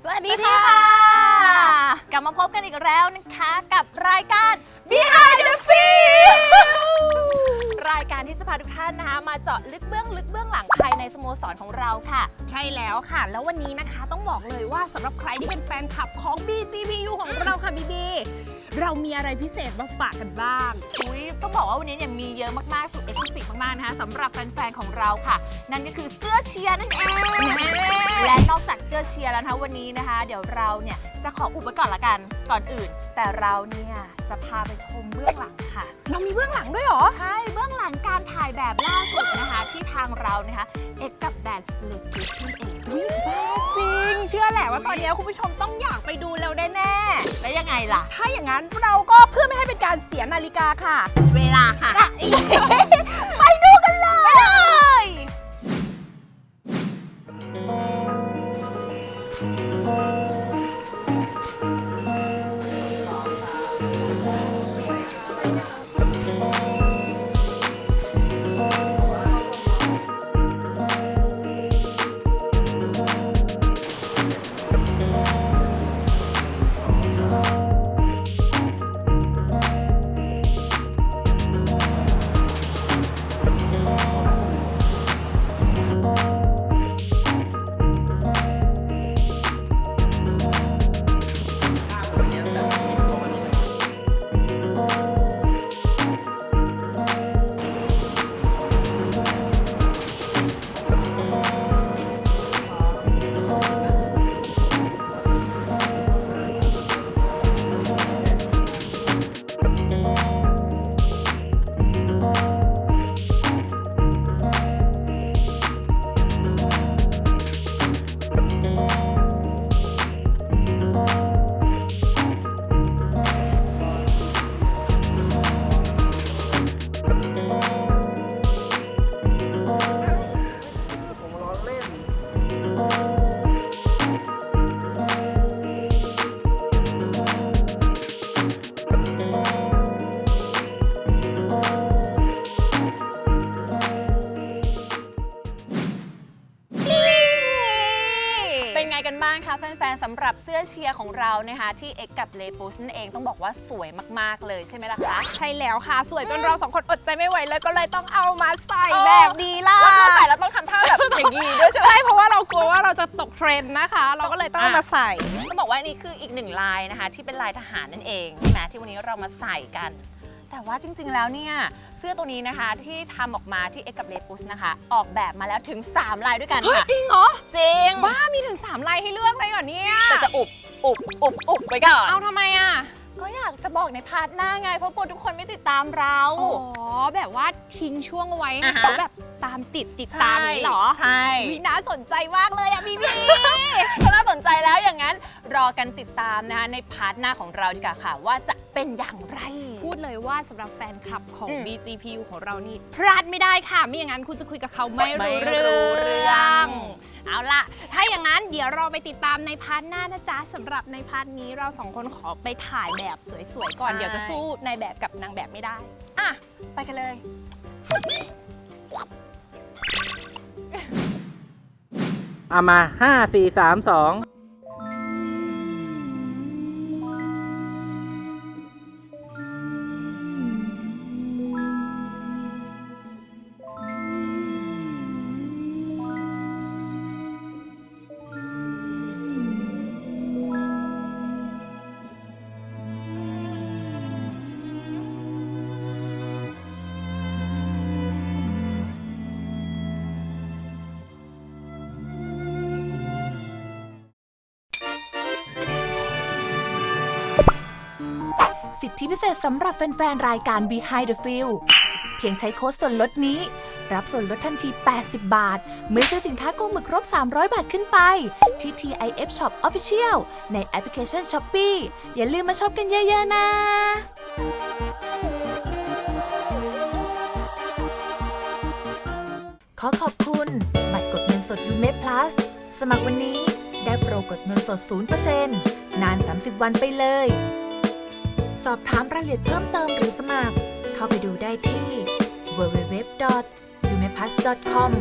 สวัสดีค่ะ กลับมาพบกันอีกแล้วนะคะกับรายการ Behind the Field รายการที่จะพาทุกท่านนะคะมาเจาะลึกเบื้องลึกเบื้องหลังภาย ในสโมสรของเราค่ะ ใช่แล้วค่ะ แล้ววันนี้นะคะต้องบอกเลยว่าสำหรับใครที่เป็นแฟนคลับของ BGPU ของเราค่ะบีบีเรามีอะไรพิเศษมาฝากกันบ้างอุ้ยต้องบอกว่าวันนี้เนี่ยมีเยอะมากๆ สุดเอ็กซ์คลูซีฟมากๆนะคะสำหรับแฟนๆของเราค่ะ นั่นก็คือเสื้อเชียร์นั่นเองและนอกจากเสื้อเชียร์แล้วนะคะวันนี้นะคะ เดี๋ยวเราเนี่ย จะขออุบไว้ก่อนละกันก่อนอื่น แต่เราเนี่ยจะพาไปชมเบื้องหลังค่ะ เรามีเบื้องหลังด้วยเหรอ ใช่เบื้องหลังการถ่ายแบบล่าสุดนะคะ ที่ทางเรานะคะเอกกับแบรนด์เลจิสนั่นเองอุ๊ยบ้าจริง เชื่อแหละว่าตอนนี้คุณผู้ชมต้องอยากไปดูแล้วแน่แล้วยังไงล่ะๆถ้าอย่างนั้นเราก็เพื่อไม่ให้เป็นการเสียนาฬิกาค่ะ เวลาค่ะไป นบ้างคะแฟนๆสำหรับเสื้อเชียร์ของเรานะคะที่เอ็กกับเลปูสนั่นเองต้องบอกว่าสวยมากๆเลยใช่ไหมล่ะคะ ใช่แล้วค่ะ สวยจนเราสองคนอดใจไม่ไหวเลยก็เลยต้องเอามาใส่แบบนี้ล่ะแล้วเข้าใส่แล้วต้องทำท่าแบบอย่างนี้ด้วยใช่ไหมใช่เพราะว่าเรากลัวว่าเราจะตกเทรนด์นะคะ เราก็เลยต้องเอามาใส่ต้องบอกว่านี่คืออีกหนึ่งลายนะคะ ที่เป็นลายทหารนั่นเองใช่ไหมที่วันนี้เรามาใส่กัน แต่ว่าจริงๆ แล้วเนี่ยเสื้อตัวนี้นะคะที่ทำออกมาที่เอ็กกับเลปูสนะคะ ออกแบบมาแล้วถึง 3 ลายด้วยกันเฮ้ยค่ะ จริงเหรอจริง บ้ามีถึง 3 ลายให้เลือกเลยเหรอเนี่ยแต่จะอุบอุบอุบอุบไปก่อนเอาทำไมอะก็อยากจะบอกในพาร์ทหน้าไง เพราะกลัวทุกคนไม่ติดตามเรา อ๋อแบบว่าทิ้งช่วงไว้ให้อ่าฮะ เขาแบบตามติดติดตามนี้เหรอใช่วิน่าสนใจมากเลยอะพี่พี่ถ้าน่าสนใจแล้วอย่างนั้นรอกันติดตามนะคะในพาร์ทหน้าของเราดีกว่าค่ะ ว่าจะเป็นอย่างไรพูด เลยว่าสำหรับแฟนคลับของ BGPU ของเรานี่พลาดไม่ได้ค่ะไม่อย่างนั้นคุณจะคุยกับเขาไม่รู้เรื่องเอาล่ะ ถ้าอย่างนั้นเดี๋ยวเราไปติดตามในพาร์ทหน้านะจ๊ะสำหรับในพาร์ทนี้เราสองคนขอไปถ่ายแบบสวยๆก่อนเดี๋ยวจะสู้ในแบบกับนางแบบไม่ได้อะไปกันเลยเอามา 5 4 3 2 สิทธิพิเศษสำหรับแฟน ๆ รายการ Behind the Field เพียงใช้โค้ดส่วนลดนี้ รับส่วนลดทันที 80 บาท เมื่อซื้อสินค้าโกหมึกครบ 300 บาทขึ้นไป ที่ TIF Shop Official ในแอปพลิเคชัน Shopee อย่าลืมมาช็อปกันเยอะ ๆ นะขอขอบคุณ บัตรกดเงินสด u m e Plus สมัครวันนี้ได้โปรกดเงินสด 0%นาน 30 วันไปเลย สอบถามรายละเอียดเพิ่มเติมหรือสมัคร เข้าไปดูได้ที่ www.umepass.com